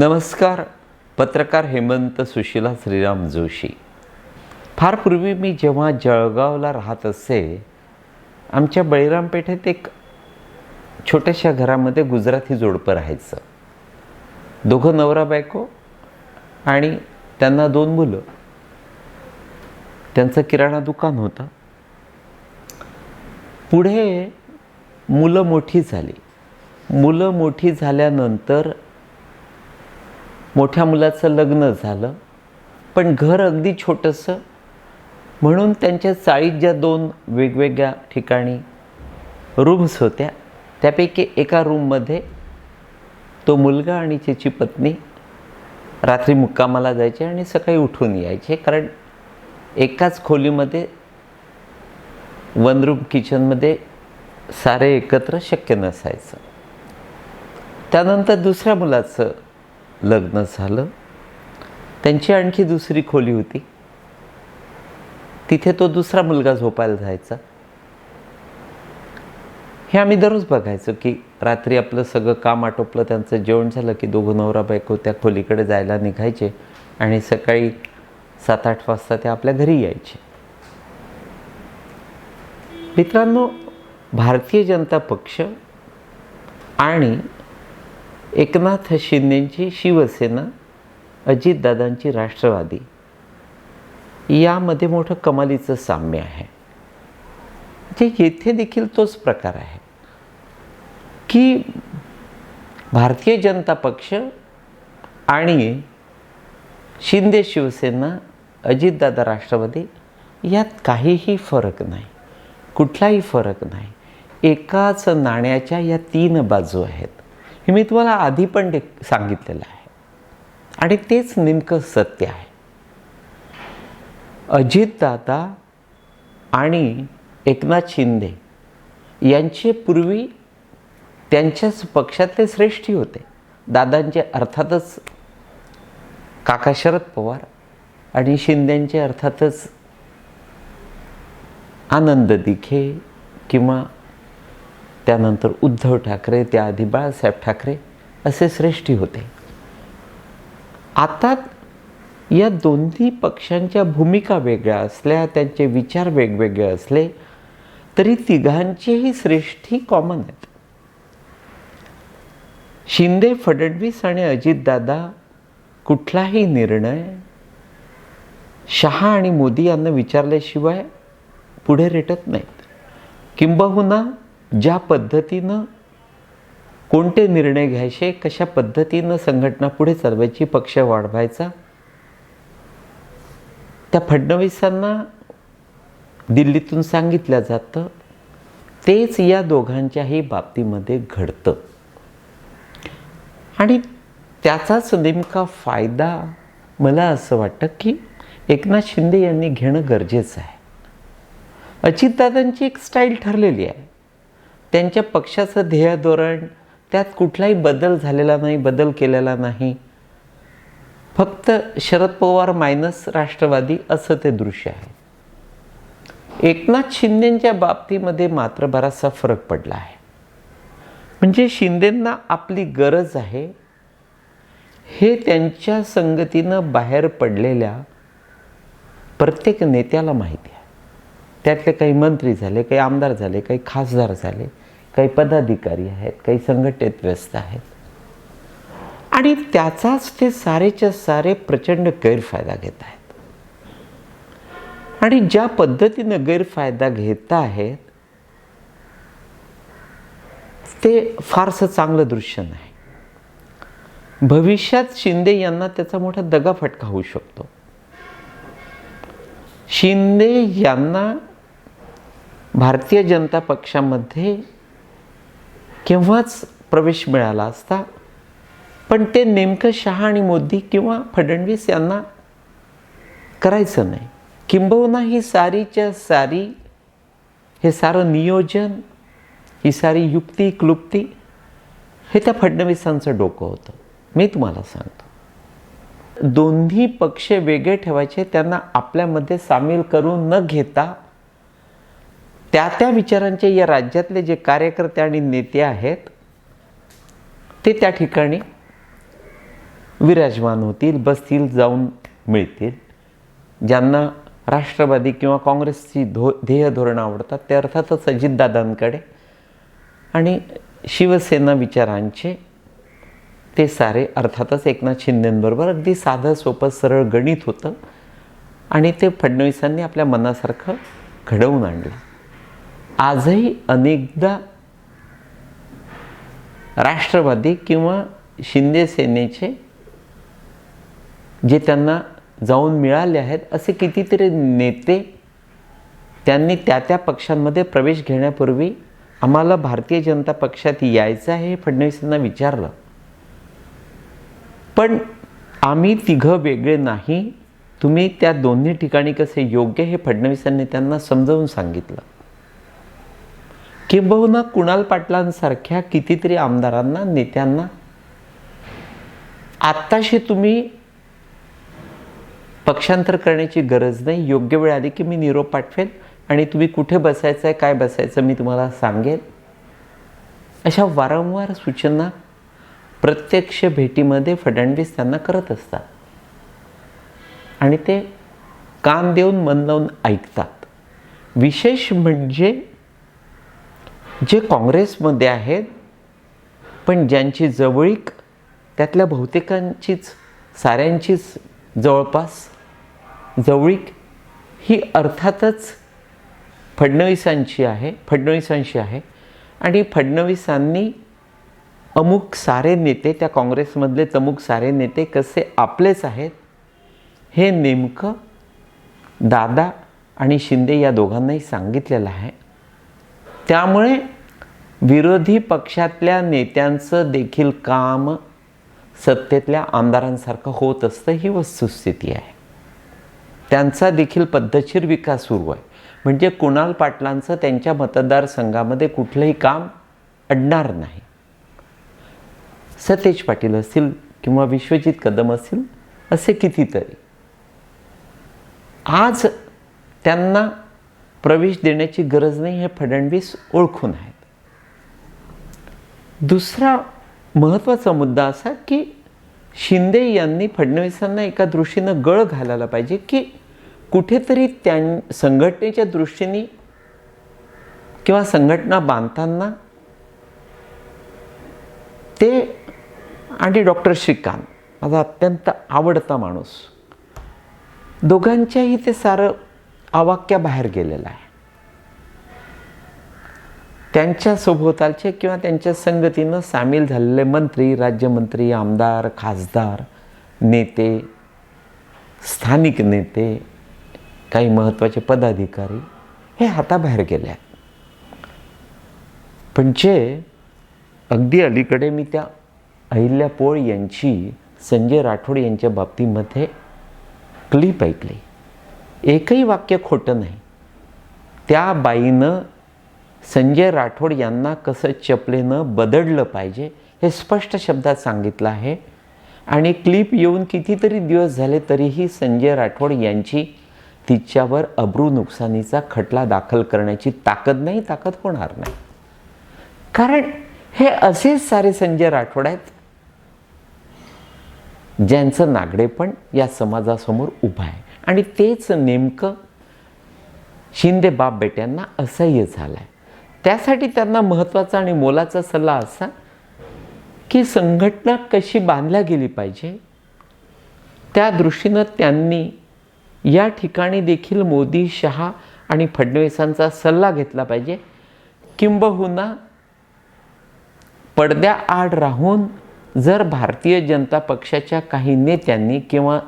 नमस्कार. पत्रकार हेमंत सुशीला श्रीराम जोशी. फार पूर्वी मी जेव्हा जळगावला राहत असे आमच्या बळीराम पेठेत एक छोट्याशा घरामध्ये गुजराती जोडपं राहायचं. दोघं नवरा बायको आणि त्यांना दोन मुलं. त्यांचं किराणा दुकान होतं. पुढे मुलं मोठी झाली. मुलं मोठी झाल्यानंतर मोठ्या मुलाचं लग्न झालं. पण घर अगदी छोटंसं. म्हणून त्यांच्या चाळीत ज्या दोन वेगवेगळ्या ठिकाणी रूम्स होत्या त्यापैकी एका रूममध्ये तो मुलगा आणि त्याची पत्नी रात्री मुक्कामाला जायचे आणि सकाळी उठून यायचे. कारण एकाच खोलीमध्ये वन रूम किचनमध्ये सारे एकत्र शक्य नसायचं. त्यानंतर दुसऱ्या मुलाचं लग्न झालं. त्यांची आणखी दुसरी खोली होती. तिथे तो दुसरा मुलगा झोपायला जायचा. हे आम्ही दररोज बघायचो की रात्री आपलं सगळं काम आटोपलं त्यांचं जेवण झालं की दोघं नवरा बायको त्या खोलीकडे जायला निघायचे आणि सकाळी सात आठ वाजता ते आपल्या घरी यायचे. मित्रांनो भारतीय जनता पक्ष आणि एकनाथ शिंदेंची शिवसेना अजितदादांची राष्ट्रवादी. यामध्ये मोठं कमालीचं साम्य आहे. जे येथे देखील तोच प्रकार आहे. की भारतीय जनता पक्ष आणि शिंदे शिवसेना अजितदादा राष्ट्रवादी यात काहीही फरक नाही. कुठलाही फरक नाही. एकाच नाण्याच्या या तीन बाजू आहेत. हे मी तुम्हाला आधी पण दे सांगितलेलं आहे. आणि तेच नेमकं सत्य आहे. अजितदादा आणि एकनाथ शिंदे यांचे पूर्वी त्यांच्याच पक्षातले श्रेष्ठी होते. दादांचे अर्थातच काका शरद पवार आणि शिंदेंचे अर्थातच आनंद दिघे किंवा त्यानंतर उद्धव ठाकरे त्याआधी बाळासाहेब ठाकरे असे श्रेष्ठी होते. आता या दोन्ही पक्षांच्या भूमिका वेगळ्या असल्या त्यांचे विचार वेगवेगळे असले तरी तिघांचेही श्रेष्ठी कॉमन आहेत. शिंदे फडणवीस आणि अजितदादा कुठलाही निर्णय शहा आणि मोदी यांना विचारल्याशिवाय पुढे रेटत नाहीत. किंबहुना ज्या पद्धतीनं कोणते निर्णय घ्यायचे कशा पद्धतीनं संघटना पुढे चालवायची पक्ष वाढवायचा त्या फडणवीसांना दिल्लीतून सांगितलं जातं. तेच या दोघांच्याही बाबतीमध्ये घडतं. आणि त्याचाच नेमका फायदा मला असं वाटतं की एकनाथ शिंदे यांनी घेणं गरजेचं आहे. अजितदादांची एक स्टाईल ठरलेली आहे. त्यांच्या पक्षाचं ध्येय धोरण त्यात कुठलाही बदल झालेला नाही बदल केलेला नाही. फक्त शरद पवार मायनस राष्ट्रवादी असं ते दृश्य आहे. एकनाथ शिंदेच्या बाबतीमध्ये मात्र बराचसा फरक पडला आहे. म्हणजे शिंदेंना आपली गरज आहे. हे त्यांच्या संगतीनं बाहेर पडलेल्या प्रत्येक नेत्याला माहिती आहे. त्यातले काही मंत्री झाले काही आमदार झाले काही खासदार झाले. काही पदाधिकारी आहेत काही संघटनेत व्यस्त आहेत. आणि त्याचाच ते सारेच्या सारे प्रचंड गैरफायदा घेत आहेत. आणि ज्या पद्धतीनं गैरफायदा घेत आहेत ते फारसं चांगलं दृश्य नाही. भविष्यात शिंदे यांना त्याचा मोठा दगाफटका होऊ शकतो. शिंदे यांना भारतीय जनता पक्षामध्ये केव्हाच प्रवेश मिळाला असता पण ते नेमकं शहा आणि मोदी किंवा फडणवीस यांना करायचं नाही. किंबहुना ही सारीच्या सारी हे सारं नियोजन ही सारी युक्ती क्लुप्ती हे त्या फडणवीसांचं डोकं होतं. मी तुम्हाला सांगतो. दोन्ही पक्ष वेगळे ठेवायचे त्यांना आपल्यामध्ये सामील करून न घेता त्या त्या विचारांचे या राज्यातले जे कार्यकर्ते आणि नेते आहेत ते त्या ठिकाणी विराजमान होतील बसतील जाऊन मिळतील. ज्यांना राष्ट्रवादी किंवा काँग्रेसची धो ध्येय धोरणं आवडतात ते अर्थातच अजितदादांकडे आणि शिवसेना विचारांचे ते सारे अर्थातच एकनाथ शिंदेंबरोबर अगदी साधं सोपं सरळ गणित होतं आणि ते फडणवीसांनी आपल्या मनासारखं घडवून आणलं. आजही अनेकदा राष्ट्रवादी किंवा शिंदे सेनेचे जे त्यांना जाऊन मिळाले आहेत असे कितीतरी नेते त्यांनी त्या त्या पक्षांमध्ये प्रवेश घेण्यापूर्वी आम्हाला भारतीय जनता पक्षात यायचं आहे हे फडणवीसांना विचारलं. पण आम्ही तिघं वेगळे नाही तुम्ही त्या दोन्ही ठिकाणी कसे योग्य हे फडणवीसांनी त्यांना समजावून सांगितलं. किंबहुना कुणाल पाटलांसारख्या कितीतरी आमदारांना नेत्यांना आत्ताशी तुम्ही पक्षांतर करण्याची गरज नाही. योग्य वेळ आली की मी निरोप पाठवेल आणि तुम्ही कुठे बसायचं आहे काय बसायचं मी तुम्हाला सांगेल. अशा वारंवार सूचना प्रत्यक्ष भेटीमध्ये फडणवीस त्यांना करत असतात. आणि ते कान देऊन मन लावून ऐकतात. विशेष म्हणजे जे काँग्रेसमध्ये आहेत पण ज्यांची जवळीक त्यातल्या बहुतेकांचीच साऱ्यांचीच जवळपास जवळीक ही अर्थातच फडणवीसांची आहे फडणवीसांशी आहे. आणि फडणवीसांनी अमुक सारे नेते त्या काँग्रेसमधले अमुक सारे नेते कसे आपलेच आहेत हे नेमकं दादा आणि शिंदे या दोघांनाही सांगितलेलं आहे. त्यामुळे विरोधी पक्षातल्या नेत्यांचं देखील काम सत्तेतल्या आमदारांसारखं होत असतं ही वस्तुस्थिती आहे. त्यांचा देखील पद्धतशीर विकास सुरू आहे. म्हणजे कुणाल पाटलांचं त्यांच्या मतदारसंघामध्ये कुठलंही काम अडणार नाही. सतेज पाटील असतील किंवा विश्वजित कदम असतील असे कितीतरी. आज त्यांना प्रवेश देण्याची गरज नाही हे फडणवीस ओळखून आहेत. दुसरा महत्त्वाचा मुद्दा असा की शिंदे यांनी फडणवीसांना एका दृष्टीनं गळ घालायला पाहिजे की कुठेतरी त्यां संघटनेच्या दृष्टीने किंवा संघटना बांधताना ते आणि डॉक्टर श्रीकांत माझा अत्यंत आवडता माणूस दोघांच्याही ते सारं अवाक्याबाहेर गेलेलं आहे. त्यांच्या सभोवतालचे किंवा त्यांच्या संगतीनं सामील झालेले मंत्री राज्यमंत्री आमदार खासदार नेते स्थानिक नेते काही महत्त्वाचे पदाधिकारी हे हाताबाहेर गेले आहेत. पण जे अगदी अलीकडे मी त्या अहिल्या पोळ यांची संजय राठोड यांच्या बाबतीमध्ये क्लिप ऐकली. एकही वाक्य खोटं नाही. त्या बाईनं संजय राठोड यांना कसं चपलेनं बदडलं पाहिजे हे स्पष्ट शब्दात सांगितलं आहे. आणि क्लिप येऊन कितीतरी दिवस झाले तरीही संजय राठोड यांची तिच्यावर अब्रू नुकसानीचा खटला दाखल करण्याची ताकद नाही ताकद होणार नाही. कारण हे असेच सारे संजय राठोड आहेत ज्यांचं नागडेपण या समाजासमोर उभं आहे. आणि तेच नेमकं शिंदे बाप बेट्यांना असह्य झालं आहे त्यासाठी त्यांना महत्त्वाचा आणि मोलाचा सल्ला असा की संघटना कशी बांधल्या गेली पाहिजे त्या दृष्टीनं त्यांनी या ठिकाणी देखील मोदी शहा आणि फडणवीसांचा सल्ला घेतला पाहिजे. किंबहुना पडद्याआड राहून जर भारतीय जनता पक्षाच्या काही नेत्यांनी किंवा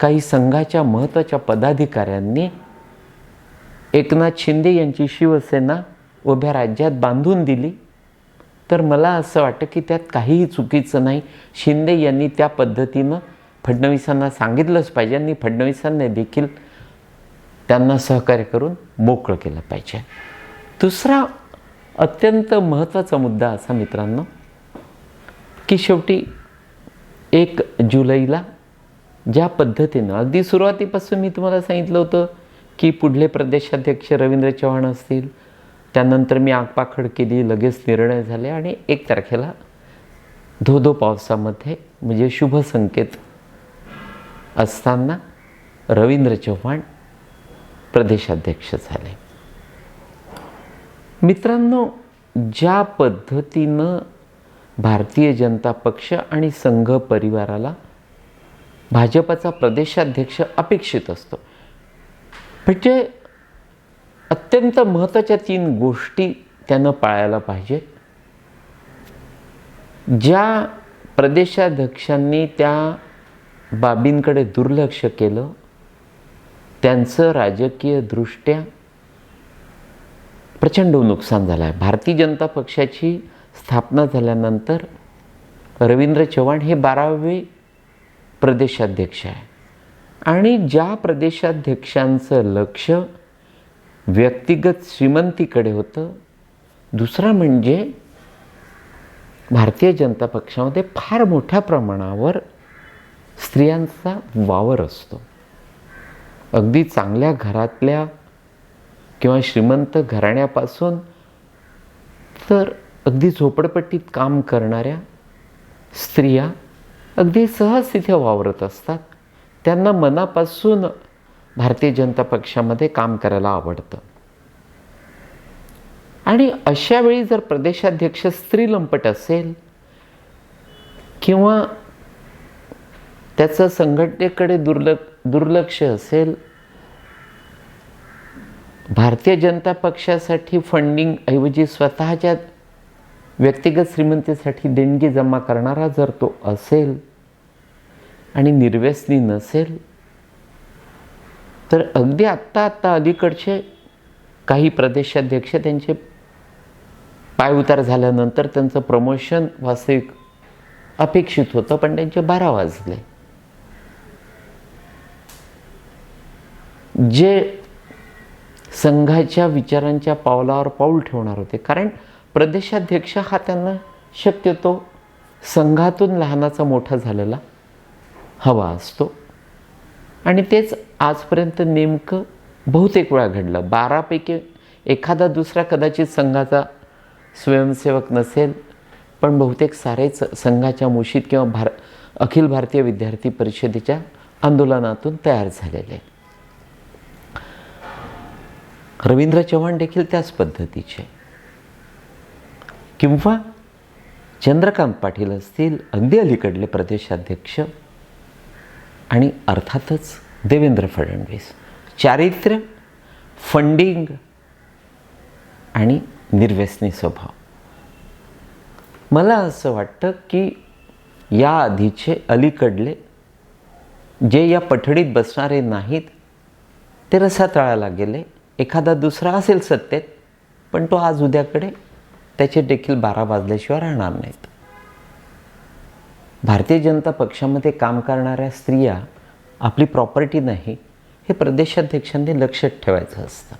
काही संघाच्या महत्त्वाच्या पदाधिकाऱ्यांनी एकनाथ शिंदे यांची शिवसेना उभ्या राज्यात बांधून दिली. तर मला असं वाटतं की त्यात काहीही चुकीचं नाही. शिंदे यांनी त्या पद्धतीनं फडणवीसांना सांगितलंच पाहिजे आणि फडणवीसांनी देखील त्यांना सहकार्य करून मोकळं केलं पाहिजे. दुसरा अत्यंत महत्त्वाचा मुद्दा असा मित्रांनो की शेवटी एक जुलैला ज्या पद्धतीनं अगदी सुरुवातीपासून मी तुम्हाला सांगितलं होतं की पुढले प्रदेशाध्यक्ष रवींद्र चव्हाण असतील त्यानंतर मी आगपाखड केली लगेच निर्णय झाले आणि एक तारखेला धो धो पावसामध्ये म्हणजे शुभ संकेत असताना रवींद्र चव्हाण प्रदेशाध्यक्ष झाले. मित्रांनो ज्या पद्धतीनं भारतीय जनता पक्ष आणि संघ परिवाराला भाजपचा प्रदेशाध्यक्ष अपेक्षित असतो. म्हणजे अत्यंत महत्त्वाच्या तीन गोष्टी त्यानं पाळायला पाहिजे. ज्या प्रदेशाध्यक्षांनी त्या बाबींकडे दुर्लक्ष केलं त्यांचं राजकीयदृष्ट्या प्रचंड नुकसान झालं आहे भारतीय जनता पक्षाची स्थापना झाल्यानंतर रवींद्र चव्हाण हे बारावे प्रदेशाध्यक्ष आहे. आणि ज्या प्रदेशाध्यक्षांचं लक्ष व्यक्तिगत श्रीमंतीकडे होतं दुसरं म्हणजे भारतीय जनता पक्षामध्ये फार मोठ्या प्रमाणावर स्त्रियांचा वावर असतो. अगदी चांगल्या घरातल्या किंवा श्रीमंत घराण्यापासून तर अगदी झोपडपट्टीत काम करणाऱ्या स्त्रिया अगदी सहज तिथे वावरत असतात. त्यांना मनापासून भारतीय जनता पक्षामध्ये काम करायला आवडतं. आणि अशा वेळी जर प्रदेशाध्यक्ष स्त्री लंपट असेल किंवा त्याचं संघटनेकडे दुर्ल दुर्लक्ष असेल भारतीय जनता पक्षासाठी फंडिंग ऐवजी स्वतःच्या व्यक्तिगत श्रीमंतीसाठी देणगी जमा करणारा जर तो असेल आणि निर्व्यसनी नसेल तर अगदी आत्ता आत्ता अलीकडचे काही प्रदेशाध्यक्ष त्यांचे पायउतार झाल्यानंतर त्यांचं प्रमोशन वास्तविक अपेक्षित होतं पण त्यांचे बारा वाजले. जे संघाच्या विचारांच्या पावलावर पाऊल ठेवणार होते कारण प्रदेशाध्यक्ष हा त्यांना शक्यतो संघातून लहानाचा मोठा झालेला हवा असतो. आणि तेच आजपर्यंत नेमकं बहुतेक वेळा घडलं. बारापैकी एखादा दुसरा कदाचित संघाचा स्वयंसेवक नसेल पण बहुतेक सारेच संघाच्या मुशीत किंवा भार अखिल भारतीय विद्यार्थी परिषदेच्या आंदोलनातून तयार झालेले. रवींद्र चव्हाण देखील त्याच पद्धतीचे. किंवा चंद्रकांत पाटील असतील अगदी अलीकडले प्रदेशाध्यक्ष आणि अर्थातच देवेंद्र फडणवीस. चारित्र्य फंडिंग आणि निर्व्यसनी स्वभाव. मला असं वाटतं की या आधीचे अलीकडले जे या पठडीत बसणारे नाहीत ते रसातळाला गेले. एखादा दुसरा असेल सत्तेत पण तो आज उद्याकडे त्याचे देखील बारा वाजल्याशिवाय राहणार नाहीत. भारतीय जनता पक्षामध्ये काम करणाऱ्या स्त्रिया आपली प्रॉपर्टी नाही हे प्रदेशाध्यक्षांनी लक्षात ठेवायचं असतं.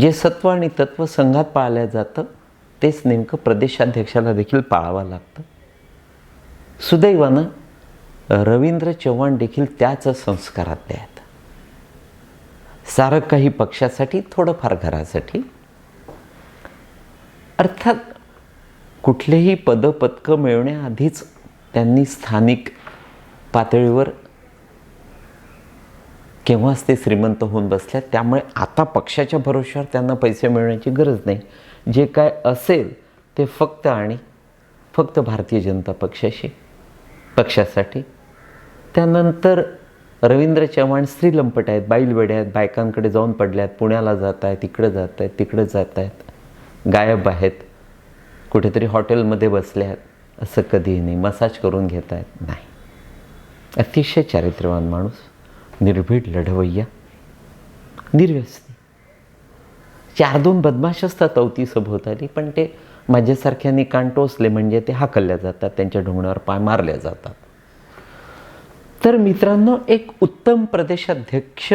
जे सत्व आणि तत्व संघात पाळलं जातं तेच नेमकं प्रदेशाध्यक्षाला देखील पाळावं लागतं. सुदैवानं रवींद्र चव्हाण देखील त्याच संस्कारातले आहेत. सारं काही पक्षासाठी थोडंफार घरासाठी अर्थात कुठलेही पदपदकं मिळवण्याआधीच त्यांनी स्थानिक पातळीवर केव्हाच ते श्रीमंत होऊन बसल्या त्यामुळे आता पक्षाच्या भरोश्यावर त्यांना पैसे मिळण्याची गरज नाही. जे काय असेल ते फक्त आणि फक्त भारतीय जनता पक्षाशी पक्षासाठी. त्यानंतर रवींद्र चव्हाण स्त्रीलंपट आहेत बैलवेडे आहेत बायकांकडे जाऊन पडल्यात आहेत पुण्याला जात आहेत इकडं जात आहेत तिकडं जात आहेत गायब आहेत. कुठेतरी हॉटेलमध्ये बसले आहेत. असं कधीही नाही. मसाज करून घेत आहेत. नाही. अतिशय चारित्र्यवान माणूस. निर्भीड लढवय्या. निर्व्यसनी. चार दोन बदमाश असतात अवती सभोवताली पण ते माझ्यासारख्यांनी कान टोचले म्हणजे ते हाकलल्या जातात. त्यांच्या ढोंगणावर पाय मारल्या जातात. तर मित्रांनो एक उत्तम प्रदेशाध्यक्ष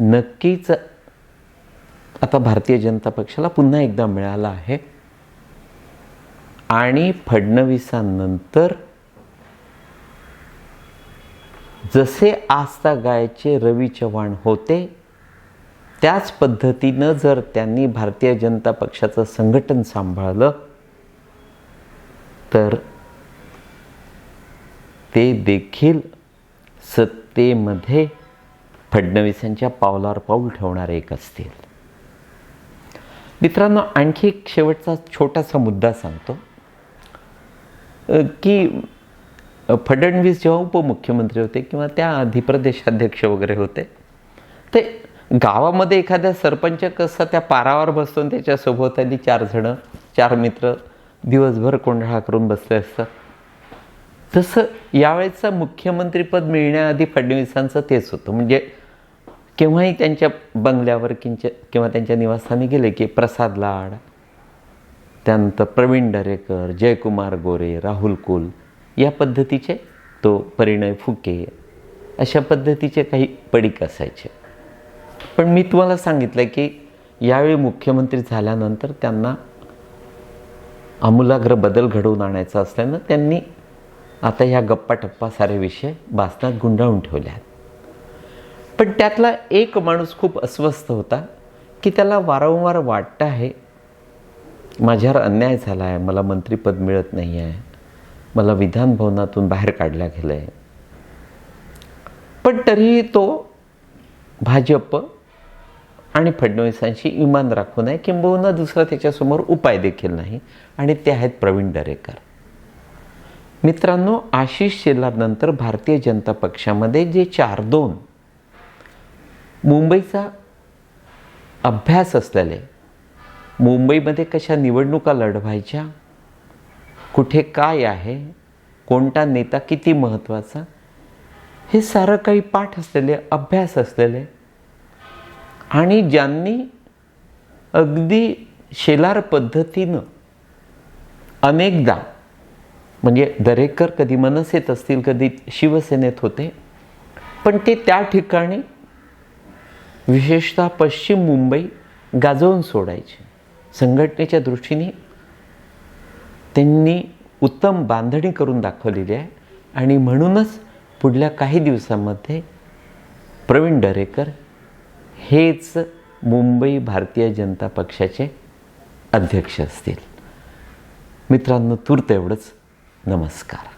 नक्कीच आता भारतीय जनता पक्षाला पुन्हा एकदा मिळाला आहे. आणि फडणवीसांनंतर जसे आस्था गायचे रवी चव्हाण होते त्याच पद्धतीनं जर त्यांनी भारतीय जनता पक्षाचं संघटन सांभाळलं तर ते देखील सत्तेमध्ये फडणवीसांच्या पावलावर पाऊल ठेवणारे एक असतील. मित्रांनो आणखी एक शेवटचा छोटासा मुद्दा सांगतो. की फडणवीस जेव्हा उपमुख्यमंत्री होते किंवा त्या आधी प्रदेशाध्यक्ष वगैरे होते ते गावामध्ये एखाद्या सरपंच कसं त्या पारावर बसतो आणि त्याच्या सभोवताली चार जणं चार मित्र दिवसभर कोंढाळा करून बसले असतात. तसं यावेळेचं मुख्यमंत्रीपद मिळण्याआधी फडणवीसांचं तेच होतं. म्हणजे केव्हाही त्यांच्या बंगल्यावर किंच किंवा त्यांच्या निवासस्थानी गेले की प्रसाद लाड त्यानंतर प्रवीण दरेकर जयकुमार गोरे राहुल कुल या पद्धतीचे तो परिणय फुके अशा पद्धतीचे काही पडीक असायचे. पण मी तुम्हाला सांगितलं की यावेळी मुख्यमंत्री झाल्यानंतर त्यांना आमूलाग्र बदल घडवून आणायचा असल्यानं त्यांनी आता ह्या गप्पा टप्पा सारे विषय बासनात गुंडाळून ठेवल्या आहेत. पण त्यातला एक माणूस खूप अस्वस्थ होता की त्याला वारंवार वाटतं आहे माझ्यावर अन्याय झाला आहे मला मंत्रिपद मिळत नाही आहे मला विधानभवनातून बाहेर काढल्या गेलं आहे पण तरीही तो भाजप आणि फडणवीसांशी इमान राखून आहे किंबहुना दुसरा त्याच्यासमोर उपाय देखील नाही. आणि ते आहेत प्रवीण दरेकर. मित्रांनो आशिष शेलारनंतर भारतीय जनता पक्षामध्ये जे चार दोन मुंबईचा अभ्यास असलेले मुंबईमध्ये कशा निवडणुका लढवायच्या कुठे काय आहे कोणता नेता किती महत्त्वाचा हे सारं काही पाठ असलेले अभ्यास असलेले. आणि ज्यांनी अगदी शेलार पद्धतीनं अनेकदा म्हणजे दरेकर कधी मनसेत असतील कधी शिवसेनेत होते पण ते त्या ठिकाणी विशेषतः पश्चिम मुंबई गाजवून सोडायचे. संघटनेच्या दृष्टीने त्यांनी उत्तम बांधणी करून दाखवलेली आहे. आणि म्हणूनच पुढल्या काही दिवसामध्ये प्रवीण दरेकर हेच मुंबई भारतीय जनता पक्षाचे अध्यक्ष असतील. मित्रांनो तूर्त एवढंच. नमस्कार.